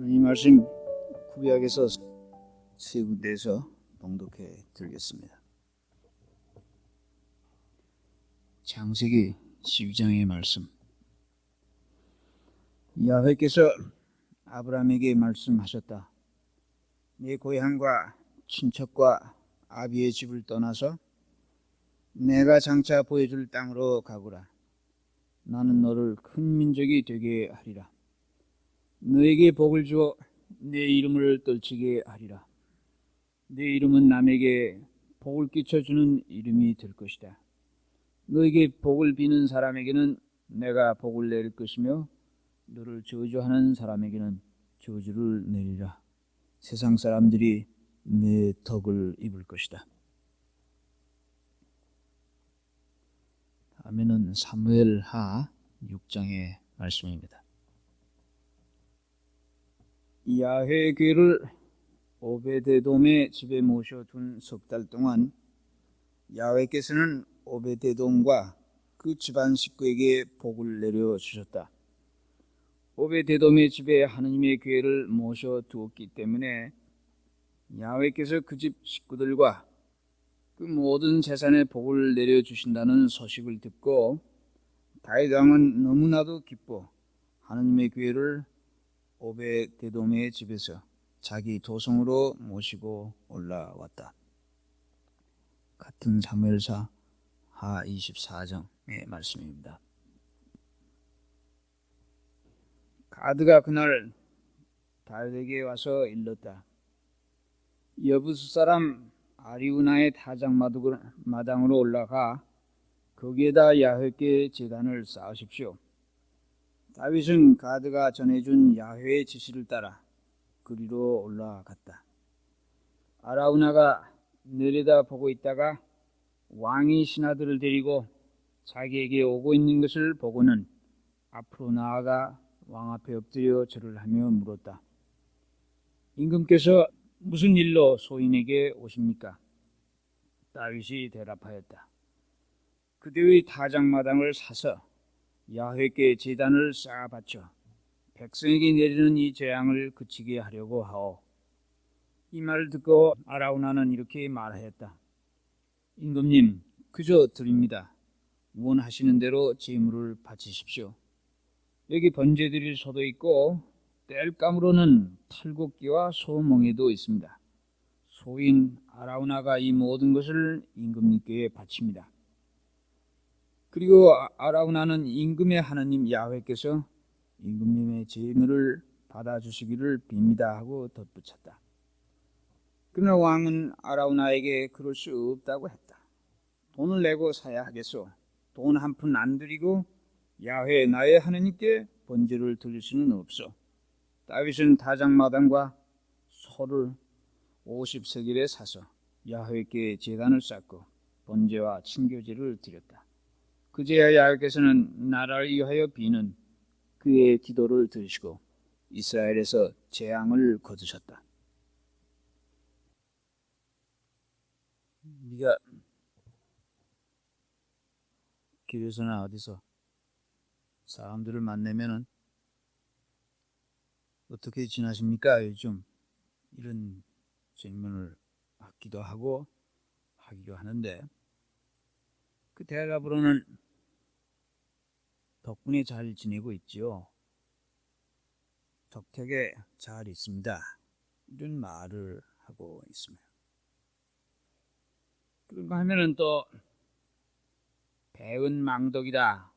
하나님 말씀 구약에서 세 군데에서 봉독해 드리겠습니다. 창세기 12장의 말씀 야훼께서 아브라함에게 말씀하셨다. 내 고향과 친척과 아비의 집을 떠나서 내가 장차 보여줄 땅으로 가거라. 나는 너를 큰 민족이 되게 하리라. 너에게 복을 주어 내 이름을 떨치게 하리라. 내 이름은 남에게 복을 끼쳐주는 이름이 될 것이다. 너에게 복을 비는 사람에게는 내가 복을 내릴 것이며 너를 저주하는 사람에게는 저주를 내리라. 세상 사람들이 내 덕을 입을 것이다. 다음에는 사무엘 하 6장의 말씀입니다. 야훼 괴를 오베데돔의 집에 모셔둔 석 달 동안 야훼께서는 오베데돔과 그 집안 식구에게 복을 내려 주셨다. 오베데돔의 집에 하느님의 괴를 모셔 두었기 때문에 야훼께서 그 집 식구들과 그 모든 재산에 복을 내려 주신다는 소식을 듣고 다윗 왕은 너무나도 기뻐 하느님의 괴를 오베데돔의 집에서 자기 도성으로 모시고 올라왔다. 같은 사무엘사 하 24장의 말씀입니다. 가드가 그날 다윗에게 와서 일렀다. 여부수 사람 아리우나의 타작 마당으로 올라가 거기에다 야훼께 제단을 쌓으십시오. 다윗은 가드가 전해준 야훼의 지시를 따라 그리로 올라갔다. 아라우나가 내려다 보고 있다가 왕이 신하들을 데리고 자기에게 오고 있는 것을 보고는 앞으로 나아가 왕 앞에 엎드려 절을 하며 물었다. 임금께서 무슨 일로 소인에게 오십니까? 다윗이 대답하였다. 그대의 타작마당을 사서 야훼께 제단을 쌓아 바쳐 백성에게 내리는 이 재앙을 그치게 하려고 하오. 이 말을 듣고 아라우나는 이렇게 말하였다. 임금님, 그저 드립니다. 원하시는 대로 제물을 바치십시오. 여기 번제드릴 소도 있고 땔감으로는 탈곡기와 소멍에도 있습니다. 소인 아라우나가 이 모든 것을 임금님께 바칩니다. 그리고 아라우나는 임금의 하나님 야훼께서 임금님의 제물을 받아주시기를 빕니다 하고 덧붙였다. 그러나 왕은 아라우나에게 그럴 수 없다고 했다. 돈을 내고 사야 하겠소. 돈 한 푼안 드리고 야훼 나의 하나님께 번제를 드릴 수는 없어. 다윗은 타작마당과 소를 50세겔에 사서 야훼께 제단을 쌓고 번제와 친교제를 드렸다. 그제야 야훼께서는 나라를 위하여 비는 그의 기도를 들으시고 이스라엘에서 재앙을 거두셨다. 네가 길에서나 어디서 사람들을 만나면은 어떻게 지나십니까? 요즘 이런 질문을 하기도 하고 하기도 하는데 그 대답으로는 덕분에 잘 지내고 있지요. 덕택에 잘 있습니다. 이런 말을 하고 있습니다. 그런가 하면은 또 배은 망덕이다.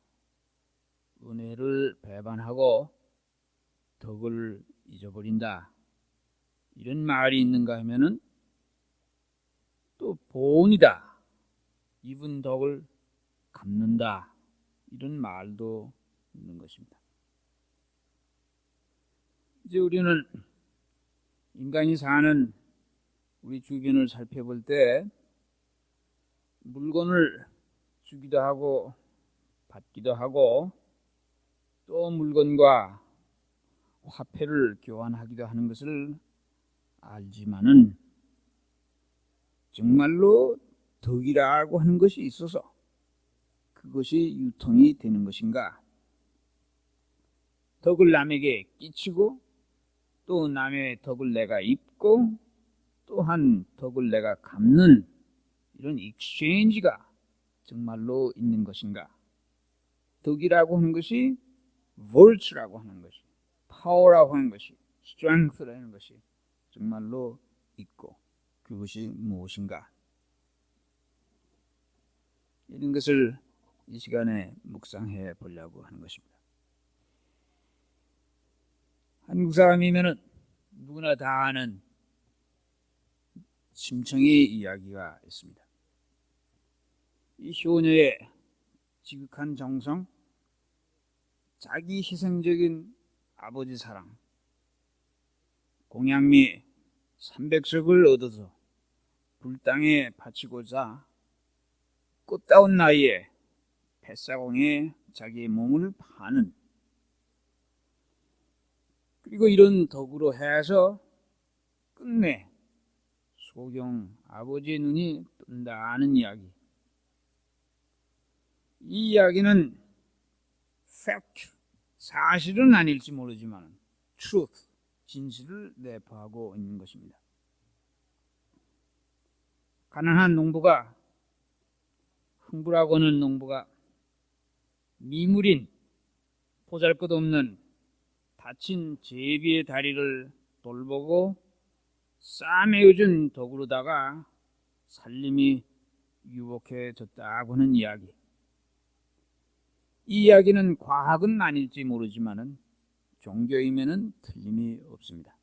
은혜를 배반하고 덕을 잊어버린다. 이런 말이 있는가 하면은 또 보온이다. 입은 덕을 갚는다. 이런 말도 있는 것입니다. 이제 우리는 인간이 사는 우리 주변을 살펴볼 때 물건을 주기도 하고 받기도 하고 또 물건과 화폐를 교환하기도 하는 것을 알지만은 정말로 덕이라고 하는 것이 있어서 그것이 유통이 되는 것인가? 덕을 남에게 끼치고 또 남의 덕을 내가 입고 또한 덕을 내가 갚는 이런 익스체인지가 정말로 있는 것인가? 덕이라고 하는 것이 virtue라고 하는 것이 power라고 하는 것이 strength라는 것이 정말로 있고 그것이 무엇인가? 이런 것을 이 시간에 묵상해 보려고 하는 것입니다. 한국 사람이면은 누구나 다 아는 심청의 이야기가 있습니다. 이 효녀의 지극한 정성, 자기 희생적인 아버지 사랑, 공양미 300석을 얻어서 불당에 바치고자 꽃다운 나이에 뱃사공에 자기의 몸을 파는 그리고 이런 덕으로 해서 끝내 소경 아버지의 눈이 뜬다는 이야기. 이 이야기는 fact, 사실은 아닐지 모르지만 truth, 진실을 내포하고 있는 것입니다. 가난한 농부가 흥부라고 하는 농부가 미물인 보잘것없는 다친 제비의 다리를 돌보고 싸매어준 덕으로다가 살림이 유복해졌다고 하는 이야기. 이 이야기는 과학은 아닐지 모르지만은 종교임에는 틀림이 없습니다.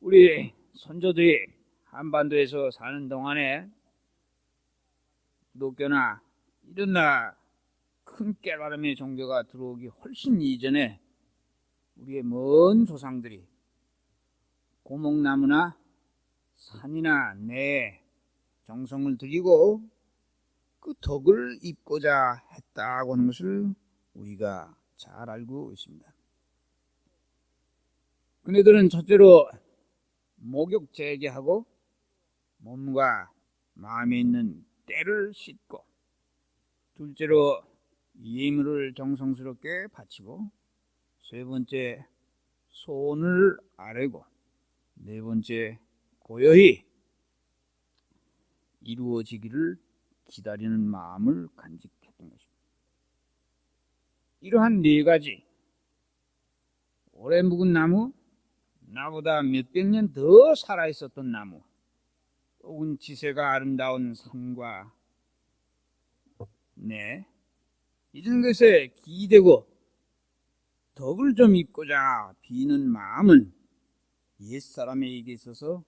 우리 선조들이 한반도에서 사는 동안에 기독교나 이런 나큰 깨달음의 종교가 들어오기 훨씬 이전에 우리의 먼 조상들이 고목나무나 산이나 내 정성을 들이고 그 덕을 입고자 했다고 하는 것을 우리가 잘 알고 있습니다. 그네들은 첫째로 목욕 재개하고 몸과 마음에 있는 때를 씻고 둘째로 예물을 정성스럽게 바치고 세 번째 소원을 아뢰고 네 번째 고요히 이루어지기를 기다리는 마음을 간직했던 것입니다. 이러한 네 가지 오래 묵은 나무, 나보다 몇백 년 더 살아 있었던 나무, 혹은 지세가 아름다운 산과 네 이런 것에 기대고 덕을 좀 입고자 비는 마음은 옛 사람에게 있어서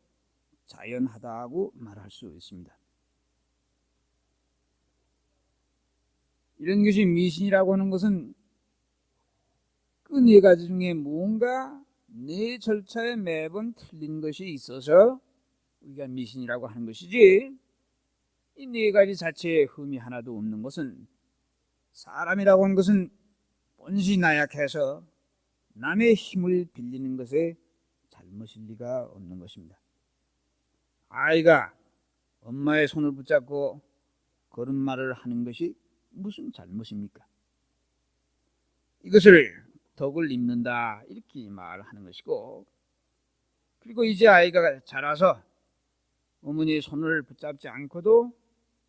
자연하다고 말할 수 있습니다. 이런 것이 미신이라고 하는 것은 그 네 가지 중에 뭔가 네 절차에 매번 틀린 것이 있어서 우리가 미신이라고 하는 것이지 이 네 가지 자체에 흠이 하나도 없는 것은 사람이라고 하는 것은 본시 나약해서 남의 힘을 빌리는 것에 잘못일 리가 없는 것입니다. 아이가 엄마의 손을 붙잡고 걸음마를 하는 것이 무슨 잘못입니까? 이것을 덕을 입는다 이렇게 말하는 것이고 그리고 이제 아이가 자라서 어머니의 손을 붙잡지 않고도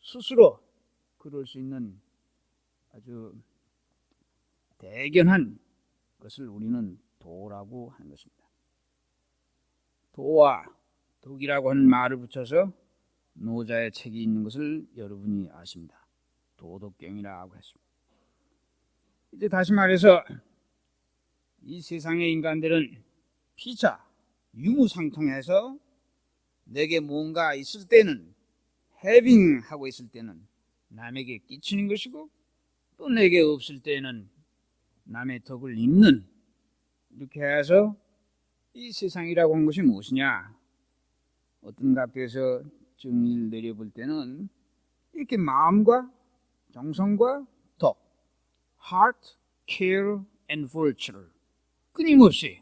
스스로 그럴 수 있는 아주 대견한 것을 우리는 도라고 하는 것입니다. 도와 덕이라고 하는 말을 붙여서 노자의 책이 있는 것을 여러분이 아십니다. 도덕경이라고 했습니다. 이제 다시 말해서 이 세상의 인간들은 피차 유무상통해서 내게 뭔가 있을 때는 해빙하고 있을 때는 남에게 끼치는 것이고 또 내게 없을 때는 남의 덕을 입는 이렇게 해서 이 세상이라고 한 것이 무엇이냐? 어떤 각도에서 정의를 내려볼 때는 이렇게 마음과 정성과 덕, heart, care and virtue를 끊임없이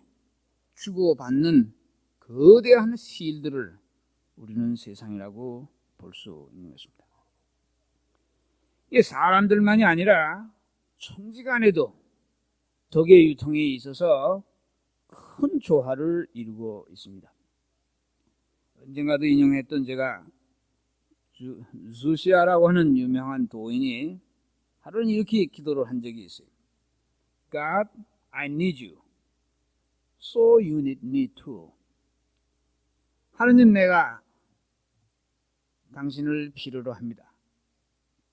주고받는 거대한 실들을 우리는 세상이라고 볼 수 있는 것입니다. 이게 사람들만이 아니라 천지간에도 덕의 유통에 있어서 큰 조화를 이루고 있습니다. 언젠가도 인용했던 제가 주, 주시아라고 하는 유명한 도인이 하루는 이렇게 기도를 한 적이 있어요. God, I need you. So you need me too. 하느님 내가 당신을 필요로 합니다.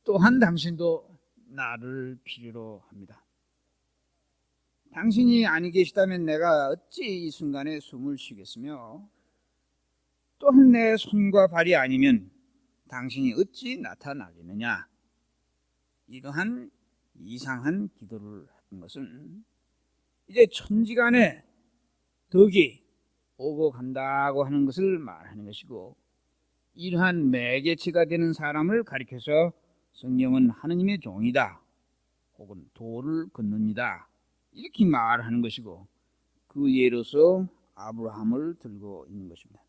또한 당신도 나를 필요로 합니다. 당신이 아니 계시다면 내가 어찌 이 순간에 숨을 쉬겠으며 또한 내 손과 발이 아니면 당신이 어찌 나타나겠느냐 이러한 이상한 기도를 한 것은 이제 천지간에 덕이 오고 간다고 하는 것을 말하는 것이고 이러한 매개체가 되는 사람을 가리켜서 성경은 하느님의 종이다 혹은 도를 걷는이다 이렇게 말하는 것이고 그 예로서 아브라함을 들고 있는 것입니다.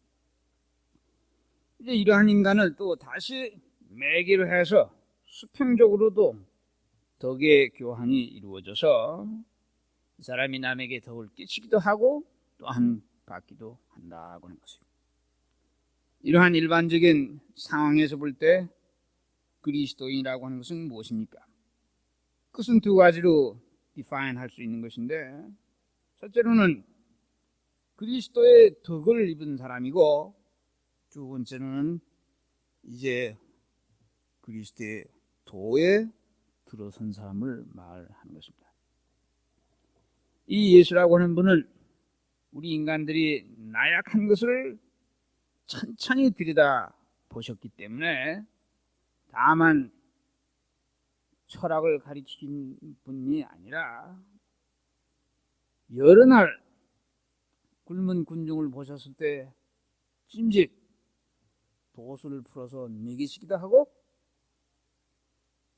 이제 이러한 인간을 또 다시 매개로 해서 수평적으로도 덕의 교환이 이루어져서 이 사람이 남에게 덕을 끼치기도 하고 또한 받기도 한다고 하는 것입니다. 이러한 일반적인 상황에서 볼 때 그리스도인이라고 하는 것은 무엇입니까? 그것은 두 가지로 define 할 수 있는 것인데 첫째로는 그리스도의 덕을 입은 사람이고 두 번째는 이제 그리스도의 도에 들어선 사람을 말하는 것입니다. 이 예수라고 하는 분은 우리 인간들이 나약한 것을 천천히 들여다 보셨기 때문에 다만 철학을 가르치신 분이 아니라 여러 날 굶은 군중을 보셨을 때 찜집 도수를 풀어서 먹이시기도 하고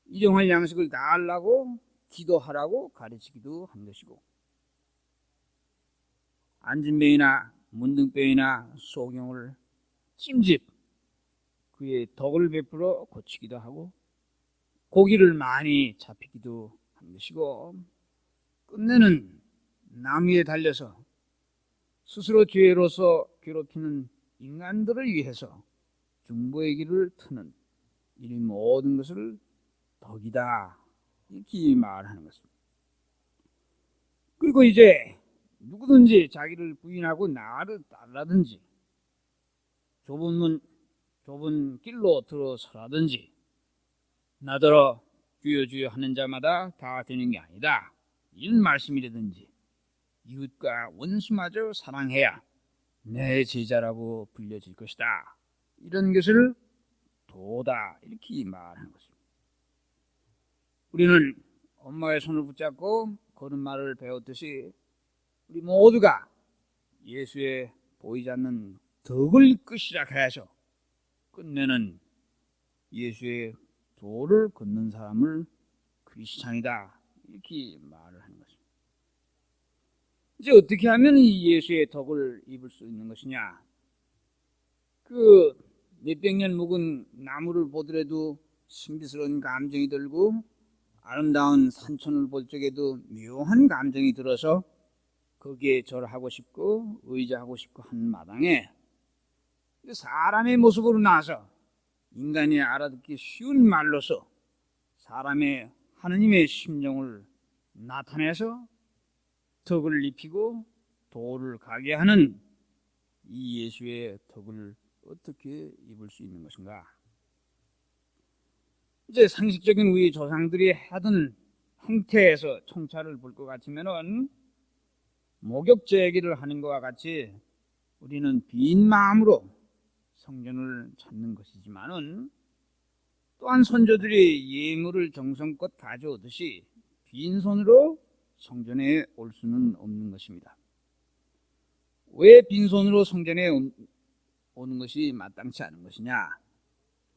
일용할 양식을 다 하려고 기도하라고 가르치기도 한 것이고 안진병이나 문둥병이나 소경을 찜집 그의 덕을 베풀어 고치기도 하고 고기를 많이 잡히기도 한 것이고 끝내는 나무에 달려서 스스로 죄로서 괴롭히는 인간들을 위해서 중보의 길을 트는 이 모든 것을 덕이다 이렇게 말하는 것입니다. 그리고 이제 누구든지 자기를 부인하고 나를 따르든지 좁은 문 좁은 길로 들어서라든지 나더러 주여 주여 하는 자마다 다 되는 게 아니다. 이런 말씀이라든지 이웃과 원수마저 사랑해야 내 제자라고 불려질 것이다. 이런 것을 도다 이렇게 말하는 것입니다. 우리는 엄마의 손을 붙잡고 걸음마를 배웠듯이 우리 모두가 예수의 보이지 않는 덕을 끝이라 해서 끝내는 예수의 도를 걷는 사람을 크리스찬이다 이렇게 말을 하는 것입니다. 이제 어떻게 하면 이 예수의 덕을 입을 수 있는 것이냐? 그 몇백 년 묵은 나무를 보더라도 신비스러운 감정이 들고 아름다운 산천을 볼 적에도 묘한 감정이 들어서 거기에 절하고 싶고 의지하고 싶고 한 마당에 사람의 모습으로 나서 인간이 알아듣기 쉬운 말로서 사람의 하느님의 심정을 나타내서 덕을 입히고 도를 가게 하는 이 예수의 덕을 어떻게 입을 수 있는 것인가? 이제 상식적인 우리 조상들이 하던 행태에서 총차를 볼것 같으면은 목욕 제기를 하는 것과 같이 우리는 빈 마음으로 성전을 찾는 것이지만은 또한 선조들이 예물을 정성껏 가져오듯이 빈손으로 성전에 올 수는 없는 것입니다. 왜 빈손으로 성전에 오는 것이 마땅치 않은 것이냐?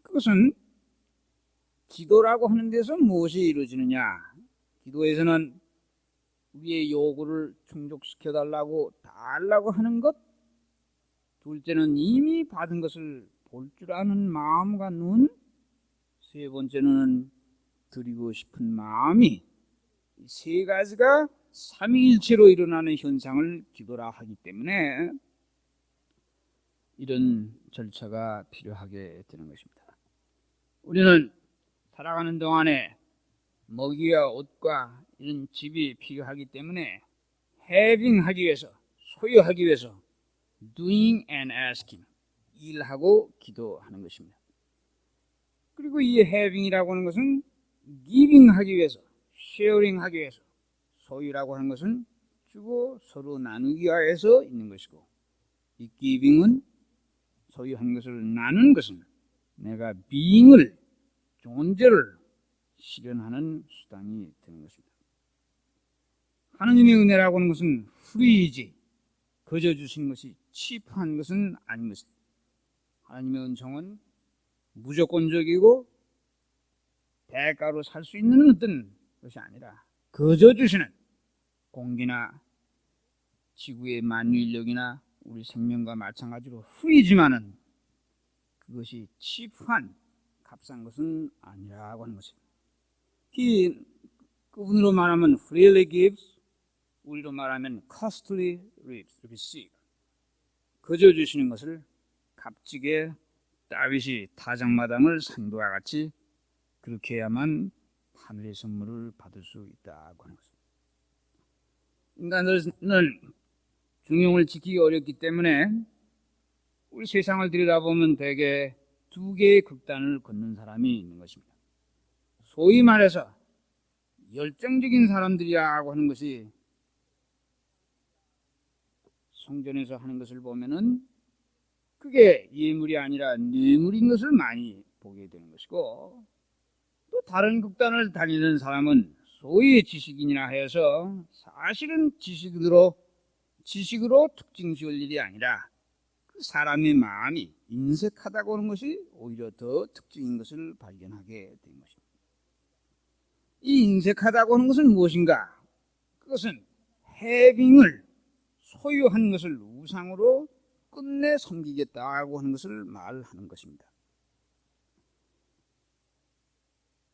그것은 기도라고 하는 데서 무엇이 이루어지느냐? 기도에서는 우리의 요구를 충족시켜 달라고 달라고 하는 것. 둘째는 이미 받은 것을 볼 줄 아는 마음과 눈. 세 번째는 드리고 싶은 마음이 세 가지가 삼위일체로 일어나는 현상을 기도라 하기 때문에 이런 절차가 필요하게 되는 것입니다. 우리는 살아가는 동안에 먹이와 옷과 이런 집이 필요하기 때문에 having 하기 위해서 소유하기 위해서 doing and asking 일하고 기도하는 것입니다. 그리고 이 having이라고 하는 것은 giving 하기 위해서 sharing 하기 위해서 소유라고 하는 것은 주고 서로 나누기 위해서 있는 것이고 이 giving은 소유한 것을 나누는 것은 내가 being을 존재를 실현하는 수단이 되는 것입니다. 하느님의 은혜라고 하는 것은 프리이지 거저 주신 것이 치프한 것은 아닌 것입니다. 하나님의 은총은 무조건적이고 대가로 살 수 있는 어떤 것이 아니라 거저 주시는 공기나 지구의 만유 인력이나 우리 생명과 마찬가지로 후이지만은 그것이 치프한 값싼 것은 아니라고 하는 것입니다. 이 그분으로 말하면 freely gives, 우리로 말하면 costly receive. 거저 주시는 것을 값지게 다윗이 타작마당을 산도와 같이 그렇게 해야만 하늘의 선물을 받을 수 있다고 하는 것입니다. 인간들은 중용을 지키기 어렵기 때문에 우리 세상을 들여다보면 대개 두 개의 극단을 걷는 사람이 있는 것입니다. 소위 말해서 열정적인 사람들이라고 하는 것이 성전에서 하는 것을 보면은 그게 예물이 아니라 뇌물인 것을 많이 보게 되는 것이고 또 다른 극단을 다니는 사람은 소위 지식인이라 해서 사실은 지식으로 지식으로 특징 지을 일이 아니라 그 사람의 마음이 인색하다고 하는 것이 오히려 더 특징인 것을 발견하게 된 것입니다. 이 인색하다고 하는 것은 무엇인가? 그것은 해빙을 소유한 것을 우상으로 끝내 섬기겠다고 하는 것을 말하는 것입니다.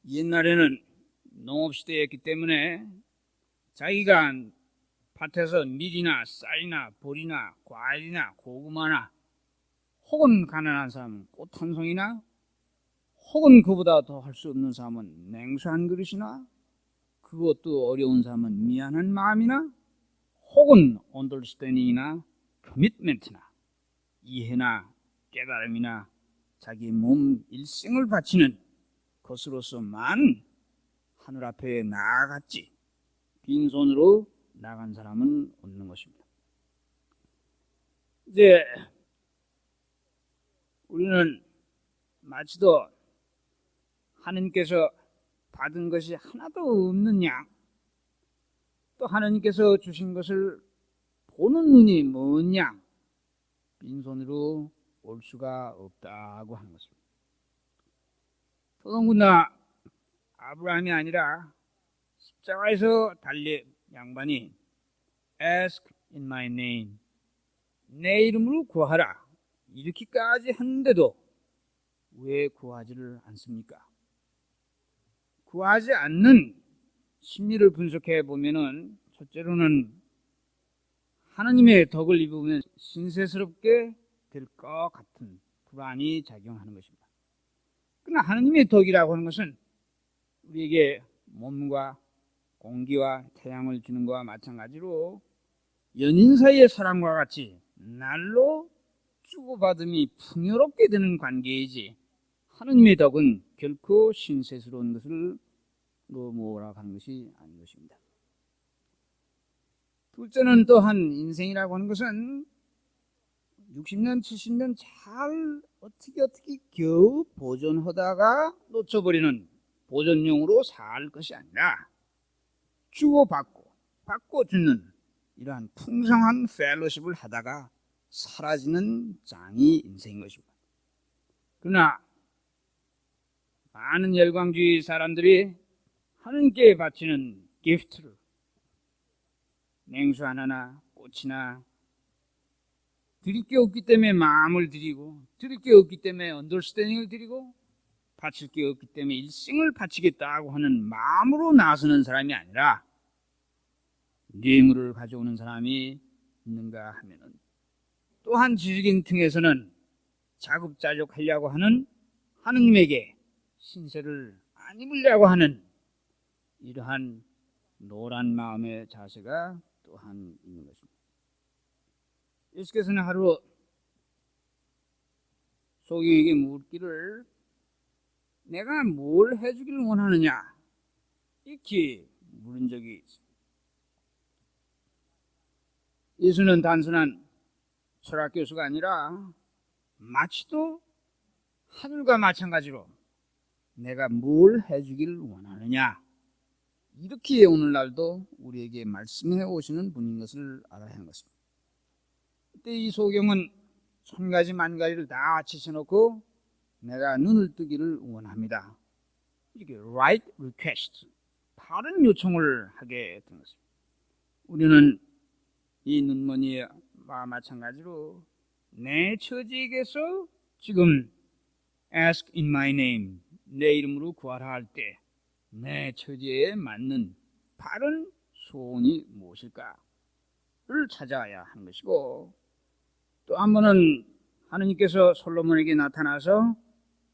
옛날에는 농업시대였기 때문에 자기가 밭에서 밀이나 쌀이나 보리나 과일이나 고구마나 혹은 가난한 사람은 꽃 한 송이나 혹은 그보다 더 할 수 없는 사람은 냉수 한 그릇이나 그것도 어려운 사람은 미안한 마음이나 혹은 언더스탠딩이나 커미트멘트나 이해나 깨달음이나 자기 몸 일생을 바치는 것으로서만 하늘 앞에 나아갔지 빈손으로 나간 사람은 없는 것입니다. 이제 우리는 마치도 하나님께서 받은 것이 하나도 없는 양, 또 하나님께서 주신 것을 보는 눈이 먼 양, 빈손으로 올 수가 없다고 하는 것입니다. 더군다나 아브라함이 아니라 십자가에서 달린 양반이 ask in my name 내 이름으로 구하라 이렇게까지 했는데도 왜 구하지를 않습니까? 구하지 않는 심리를 분석해 보면은 첫째로는 하나님의 덕을 입으면 신세스럽게 될 것 같은 불안이 작용하는 것입니다. 그러나 하나님의 덕이라고 하는 것은 우리에게 몸과 공기와 태양을 주는 것과 마찬가지로 연인 사이의 사랑과 같이 날로 주고받음이 풍요롭게 되는 관계이지 하느님의 덕은 결코 신세스러운 것을 뭐라고 는 것이 아닌 것입니다. 둘째는 또한 인생이라고 하는 것은 60년, 70년 잘 어떻게 어떻게 겨우 보존하다가 놓쳐버리는 보존용으로 살 것이 아니라 주고받고 받고 주는 이러한 풍성한 펠로십을 하다가 사라지는 장이 인생인 것입니다. 그러나 많은 열광주의 사람들이 하나님께 바치는 기프트를 냉수 하나나 꽃이나 드릴 게 없기 때문에 마음을 드리고 드릴 게 없기 때문에 언더스탠딩을 드리고 바칠 게 없기 때문에 일생을 바치겠다고 하는 마음으로 나서는 사람이 아니라 뇌물을 가져오는 사람이 있는가 하면은 또한 지식인 층에서는 자급자족하려고 하는 하느님에게 신세를 안 입으려고 하는 이러한 노란 마음의 자세가 또한 있는 것입니다. 예수께서는 하루 소경에게 묻기를 내가 뭘 해주기를 원하느냐 이렇게 물은 적이 있습니다. 예수는 단순한 철학 교수가 아니라 마치도 하늘과 마찬가지로 내가 뭘 해주기를 원하느냐 이렇게 오늘날도 우리에게 말씀해 오시는 분인 것을 알아야 하는 것입니다. 그때 이 소경은 천 가지 만 가지를 다 지쳐놓고 내가 눈을 뜨기를 원합니다. 이게 right request, 바른 요청을 하게 된 것입니다. 우리는 이 눈머니와 마찬가지로 내 처지에게서 지금 ask in my name, 내 이름으로 구하라 할 때 내 처지에 맞는 바른 소원이 무엇일까를 찾아야 하는 것이고 또 한 번은 하느님께서 솔로몬에게 나타나서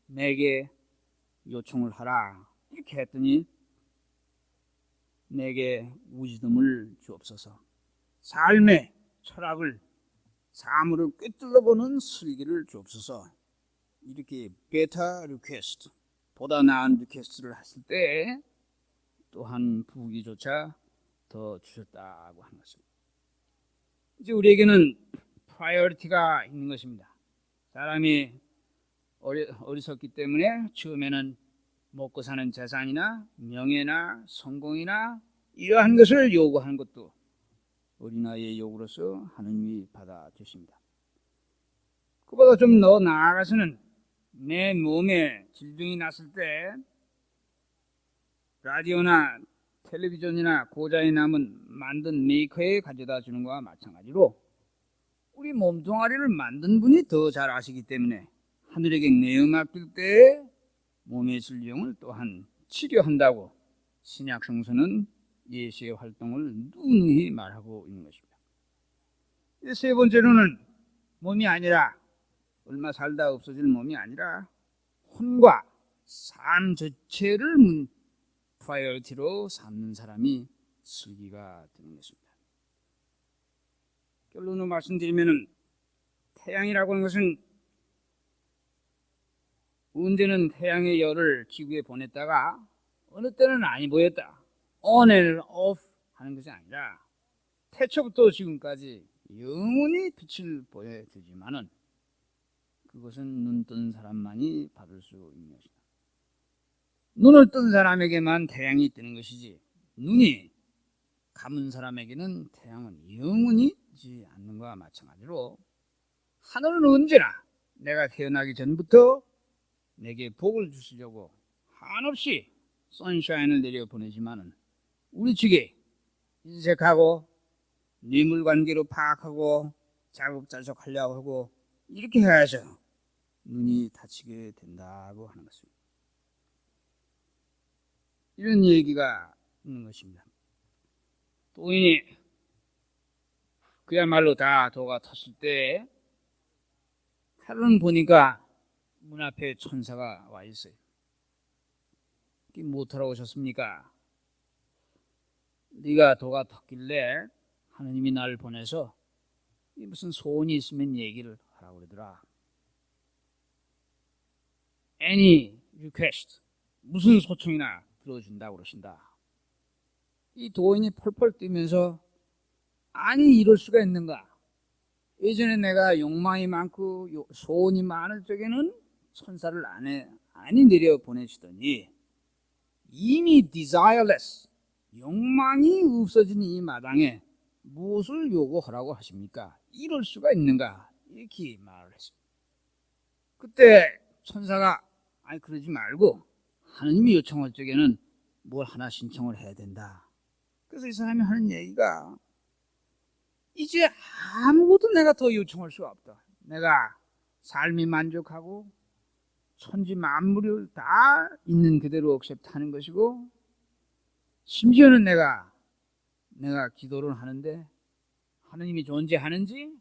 내게 요청을 하라 이렇게 했더니 내게 우지듬을 주옵소서. 삶의 철학을 사물을 꿰뚫어 보는 슬기를 주옵소서. 이렇게 베타 리퀘스트 보다 나은 리퀘스트를 했을 때 또한 부기조차 더 주셨다고 하는 것입니다. 이제 우리에게는 프라이어리티가 있는 것입니다. 사람이 어리, 어리석기 때문에 처음에는 먹고 사는 재산이나 명예나 성공이나 이러한 것을 요구하는 것도 어린아이의 요구로서 하느님이 받아주십니다. 그보다 좀 더 나아가서는 내 몸에 질병이 났을 때 라디오나 텔레비전이나 고자에 남은 만든 메이커에 가져다 주는 것과 마찬가지로 우리 몸뚱아리를 만든 분이 더 잘 아시기 때문에 하늘에게 내어 맡길 때 몸의 질병을 또한 치료한다고 신약 성서는 예수의 활동을 누누이 말하고 있는 것입니다. 세 번째로는 몸이 아니라 얼마 살다 없어질 몸이 아니라 혼과 삶 자체를 프라이어티로 삼는 사람이 슬기가 되는 것입니다. 결론으로 말씀드리면 태양이라고 하는 것은 언제는 태양의 열을 지구에 보냈다가 어느 때는 아니 보였다. on and off 하는 것이 아니라 태초부터 지금까지 영원히 빛을 보여주지만은 그것은 눈 뜬 사람만이 받을 수 있는 것이다. 눈을 뜬 사람에게만 태양이 뜨는 것이지 눈이 감은 사람에게는 태양은 영원히 지지 않는 것과 마찬가지로 하늘은 언제나 내가 태어나기 전부터 내게 복을 주시려고 한없이 선샤인을 내려 보내지만은 우리 측에 인색하고 뇌물 관계로 파악하고 자급자족 하려고 하고 이렇게 해서 눈이 다치게 된다고 하는 것입니다. 이런 얘기가 있는 것입니다. 또인이 그야말로 다 도가 텄을 때 하루는 보니까 문 앞에 천사가 와 있어요. 못하러 오셨습니까? 네가 도가 텄길래 하느님이 나를 보내서 무슨 소원이 있으면 얘기를 하라고 그러더라. Any request 무슨 소청이나 들어준다고 그러신다. 이 도인이 펄펄 뛰면서 아니 이럴 수가 있는가? 예전에 내가 욕망이 많고 소원이 많을 적에는 천사를 안에 아니 내려 보내시더니 이미 desireless 욕망이 없어진 이 마당에 무엇을 요구하라고 하십니까? 이럴 수가 있는가? 이렇게 말을 했습니다. 그때 천사가 아니 그러지 말고 하느님이 요청할 적에는 뭘 하나 신청을 해야 된다. 그래서 이 사람이 하는 얘기가 이제 아무것도 내가 더 요청할 수가 없다. 내가 삶이 만족하고 천지 만물을 다 있는 그대로 억셉트하는 것이고 심지어는 내가 내가 기도를 하는데 하느님이 존재하는지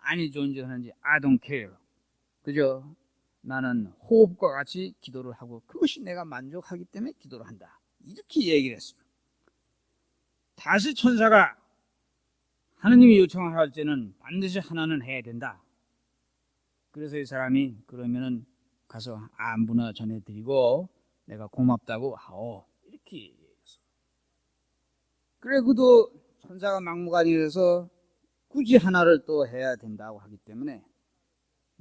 아니 존재하는지 I don't care. 그저 나는 호흡과 같이 기도를 하고 그것이 내가 만족하기 때문에 기도를 한다. 이렇게 얘기를 했습니다. 다시 천사가 하느님이 요청할 때는 반드시 하나는 해야 된다. 그래서 이 사람이 그러면은 가서 안부나 전해드리고 내가 고맙다고 하오 이렇게 얘기했어. 그래 그도 천사가 막무가내 돼서 굳이 하나를 또 해야 된다고 하기 때문에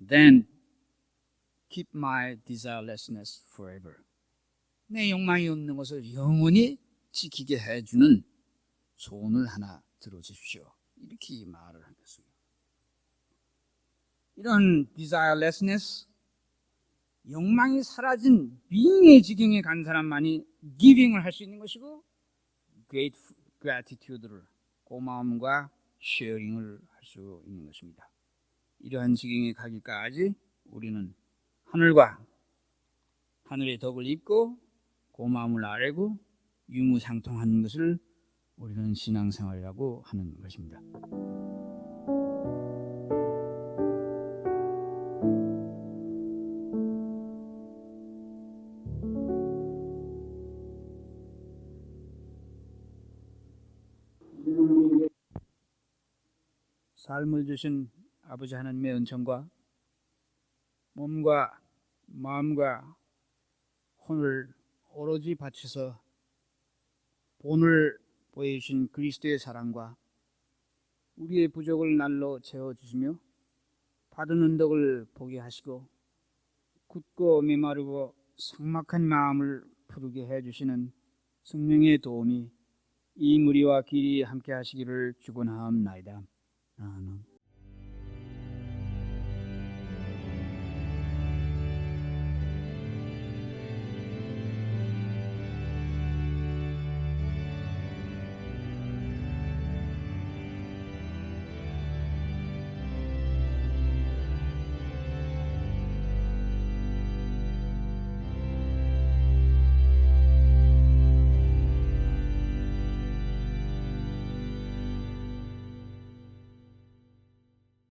then keep my desirelessness forever. 내 욕망이 없는 것을 영원히 지키게 해주는 소원을 하나 들어주십시오. 이렇게 말을 한 것입니다. 이런 desirelessness, 욕망이 사라진 빙의 지경에 간 사람만이 giving을 할 수 있는 것이고 great gratitude를 고마움과 sharing을 할 수 있는 것입니다. 이러한 지경에 가기까지 우리는 하늘과 하늘의 덕을 입고 고마움을 아뢰고 유무상통하는 것을 우리는 신앙생활이라고 하는 것입니다. 삶을 주신 아버지 하나님의 은총과 몸과 마음과 혼을 오로지 바쳐서 본을 보여주신 그리스도의 사랑과 우리의 부족을 날로 채워주시며 받은 은덕을 보게 하시고 굳고 메마르고 삭막한 마음을 푸르게 해주시는 성령의 도움이 이 무리와 길이 함께 하시기를 축원하옵나이다. 아멘.